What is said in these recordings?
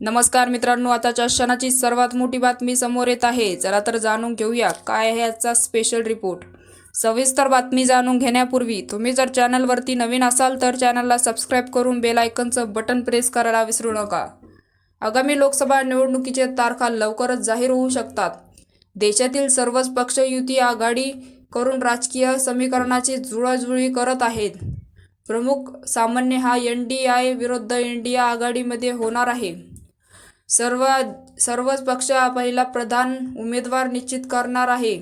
नमस्कार मित्रांनो आताच्या क्षणाची सर्वात मोठी बातमी समोर येत आहे. चला तर जाणून घेऊया काय आहे याचा स्पेशल रिपोर्ट सविस्तर बातमी जाणून घेण्यापूर्वी तुम्ही जर चॅनलवरती नवीन असाल तर चॅनलला सबस्क्राईब करून बेल आयकनचं बटन प्रेस करायला विसरू नका. आगामी लोकसभा निवडणुकीचे तारखा लवकरच जाहीर होऊ शकतात. देशातील सर्वच पक्ष युती आघाडी करून राजकीय समीकरणाची जुळाजुळी करत आहेत. प्रमुख सामान्य हा एन डी आय विरुद्ध इंडिया आघाडीमध्ये होणार आहे. सर्व सर्वच पक्ष हा पहिला प्रधान उमेदवार निश्चित करणार आहे.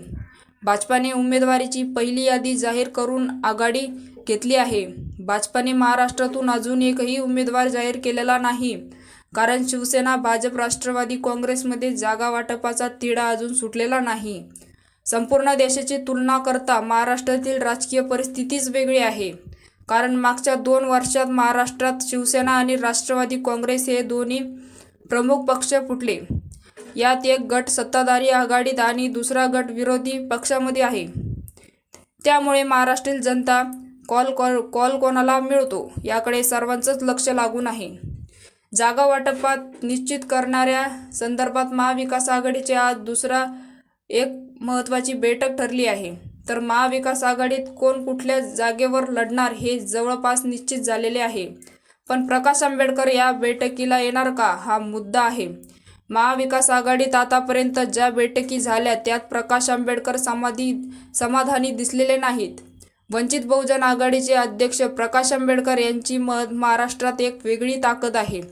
भाजपाने उमेदवारीची पहिली यादी जाहीर करून आघाडी घेतली आहे. भाजपाने महाराष्ट्रातून अजून एकही उमेदवार जाहीर केलेला नाही. कारण शिवसेना भाजप राष्ट्रवादी काँग्रेसमध्ये जागा वाटपाचा तिढा अजून सुटलेला नाही. संपूर्ण देशाची तुलना करता महाराष्ट्रातील राजकीय परिस्थितीच वेगळी आहे. कारण मागच्या दोन वर्षात महाराष्ट्रात शिवसेना आणि राष्ट्रवादी काँग्रेस हे दोन्ही प्रमुख पक्ष फुटले. यात एक गट सत्ताधारी आघाडीत आणि दुसरा गट विरोधी पक्षामध्ये आहे. त्यामुळे महाराष्ट्रीय जनता कॉल कॉल कॉल कोणाला मिळतो याकडे सर्वांचंच लक्ष लागून आहे. जागा वाटपात निश्चित करणाऱ्या संदर्भात महाविकास आघाडीची आज दुसरा एक महत्त्वाची बैठक ठरली आहे. तर महाविकास आघाडीत कोण कुठल्या जागेवर लढणार हे जवळपास निश्चित झालेले आहे. पण प्रकाश आंबेडकर या बैठकीला येणार का? हा मुद्दा आहे. महाविकास आघाडीत आतापर्यंत ज्या बैठकी झाल्या त्यात प्रकाश आंबेडकर समाधी समाधानी दिसलेले नाहीत. वंचित बहुजन आघाडीचे अध्यक्ष प्रकाश आंबेडकर यांची म महाराष्ट्रात एक वेगळी ताकद आहे.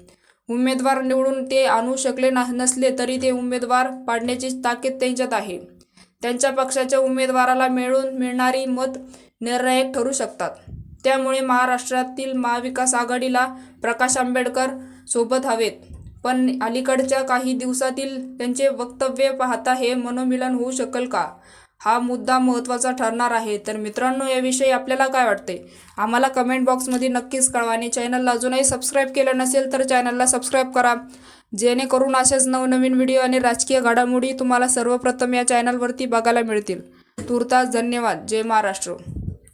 उमेदवार निवडून ते आणू शकले ना नसले तरी ते उमेदवार पाडण्याची ताकद त्यांच्यात आहे. त्यांच्या पक्षाच्या उमेदवाराला मिळून मिळणारी मत निर्णायक ठरू शकतात. त्यामुळे महाराष्ट्रातील महाविकास आघाडीला प्रकाश आंबेडकर सोबत हवेत. पण अलीकडच्या काही दिवसातील त्यांचे वक्तव्य पाहता हे मनोमिलन होऊ शकेल का? हा मुद्दा महत्त्वाचा ठरणार आहे. तर मित्रांनो याविषयी आपल्याला काय वाटते? आम्हाला कमेंट बॉक्समध्ये नक्कीच कळवा आणि चॅनलला अजूनही सबस्क्राईब केलं नसेल तर चॅनलला सबस्क्राईब करा. जेणेकरून असेच नवनवीन व्हिडिओ आणि राजकीय घडामोडी तुम्हाला सर्वप्रथम या चॅनलवरती बघायला मिळतील. तुर्तास धन्यवाद. जय महाराष्ट्र.